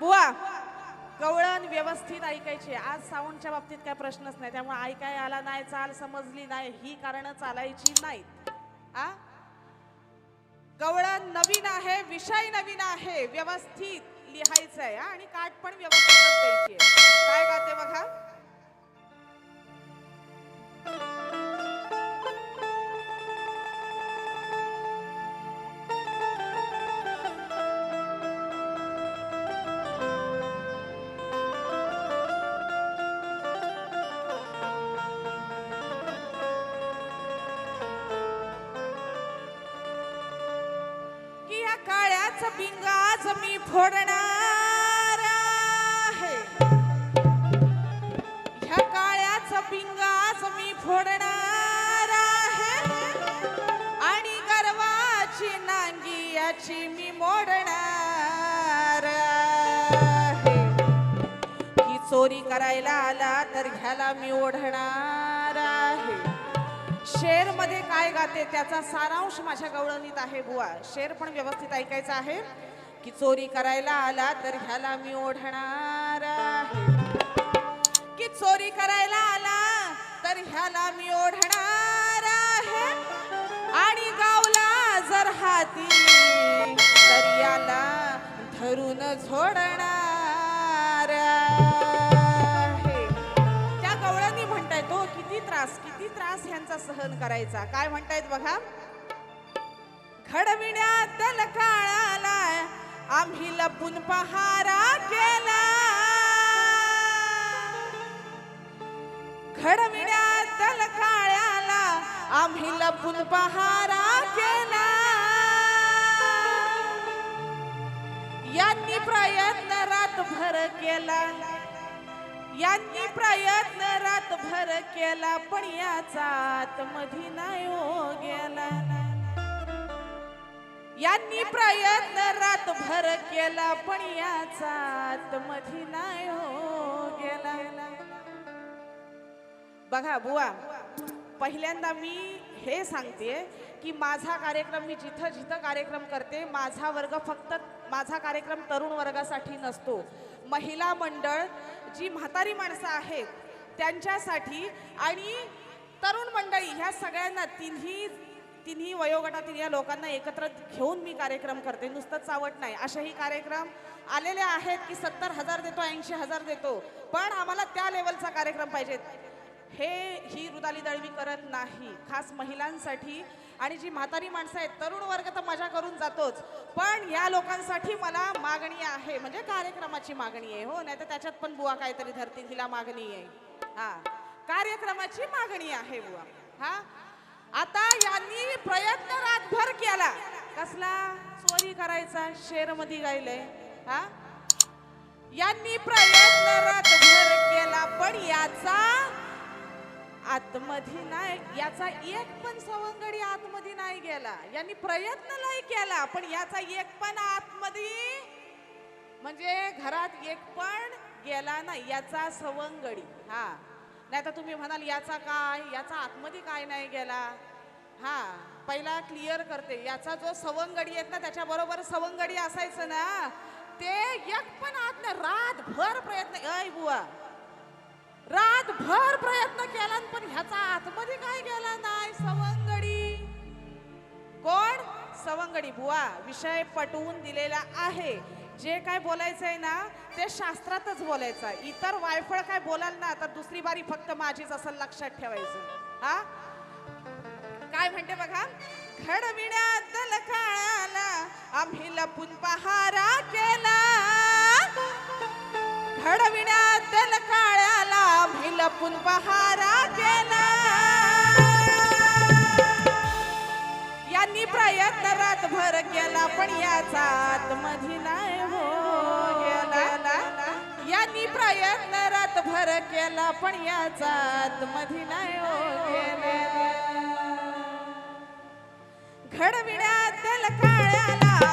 बुवा गवळण व्यवस्थित ऐकायची. आज साऊंडच्या बाबतीत काय प्रश्नच नाही. त्यामुळे ऐकाय आला नाही चाल समजली नाही ही कारण चालायची नाहीत. आ? गवळण नवीन आहे विषय नवीन आहे व्यवस्थित लिहायचं आहे हा? आणि काट पण व्यवस्थित द्यायची आहे. काय गाते बघा? काळ्याच मी फोडणार आहे. ह्या काळ्याच बिंगाच मी फोडणार आहे. आणि गर्वाची नांगी याची मी मोडणार आहे. की चोरी करायला आला तर ह्याला मी ओढणार आहे. शेरमध्ये काय गाते त्याचा सारांश माझ्या गवळणीत आहे बुवा. शेर पण व्यवस्थित ऐकायचा आहे. की चोरी करायला आला तर ह्याला मी ओढणार आहे. की चोरी करायला आला तर ह्याला मी ओढणार आहे. आणि गावला जर हाती तर याला धरून झोडणार सहन करायचा. काय म्हणतायत बघा? घडविण्यात दल काळाला आम्ही लपून पहारा केला. घडविण्यात दल काळ्याला आम्ही लपून पहारा केला. यांनी प्रयत्न रातभर केला. यांनी प्रयत्न रातभर केला पण याचा आतमधी नाही हो गेला. यांनी प्रयत्न रातभर केला पण याचा आतमधी नाही हो गेला. बघा बुवा पहिल्यांदा मी हे सांगते की माझा कार्यक्रम मी जिथं जिथं कार्यक्रम करते माझा वर्ग फक्त माझा कार्यक्रम तरुण वर्गासाठी नसतो. महिला मंडळ जी म्हातारी माणसं आहेत त्यांच्यासाठी आणि तरुण मंडळी ह्या सगळ्यांना तिन्ही तिन्ही वयोगटातील या लोकांना एकत्र घेऊन मी कार्यक्रम करते. नुसतं चावट नाही. असेही कार्यक्रम आलेले आहेत की सत्तर हजार देतो ऐंशी हजार देतो. पण आम्हाला त्या लेवलचा कार्यक्रम पाहिजे. हे ही रुदाली दळवी करत नाही. खास महिलांसाठी आणि जी म्हातारी माणसं आहेत तरुण वर्ग तर मजा करून जातोच. पण या लोकांसाठी मला मागणी आहे. म्हणजे कार्यक्रमाची मागणी आहे हो. नाही तर त्याच्यात पण बुवा काहीतरी धरतील तिला मागणी आहे. हा. कार्यक्रमाची मागणी आहे बुवा. हा. आता यांनी प्रयत्न रातभर केला. कसला? चोरी करायचा शेरमध्ये गायलंय. हा. यांनी प्रयत्न रातभर केला पण याचा आतमध्ये नाही याचा एक पण सवंगडी आतमध्ये नाही गेला. यांनी प्रयत्न नाही केला पण याचा एक पण आतमध्ये म्हणजे घरात एक पण गेला नाही याचा सवंगडी. हा. नाही तर तुम्ही म्हणाल याचा काय? याचा आतमध्ये काय नाही गेला? हा. पहिला क्लिअर करते. याचा जो सवंगडी आहेत ना त्याच्याबरोबर सवंगडी असायचं ना ते एक पण आत ना रातभर प्रयत्न अय बुवा. रातभर प्रयत्न पण ह्याचा आतमध्ये काय गेला नाही सवंगडी. कोण? सवंगडी. बुवा विषय पटवून दिलेला आहे. जे काय बोलायचं आहे ना ते शास्त्रातच बोलायचं. इतर वायफळ काय बोलाल ना तर दुसरी बारी फक्त माझीच असं लक्षात ठेवायचं. हा? काय म्हणते बघा? घडविण्यात दल आम्ही लपून पहारा केला. घडविण्यात दल काळ्याला आम्ही लपून पहारा केला. यांनी प्रयत्न रातभर केला पण याचा आतमध्ये नाही हो गेला. यांनी प्रयत्न रातभर केला पण याचा आतमध्ये नाही हो गेला. घडविण्यात काळ्याला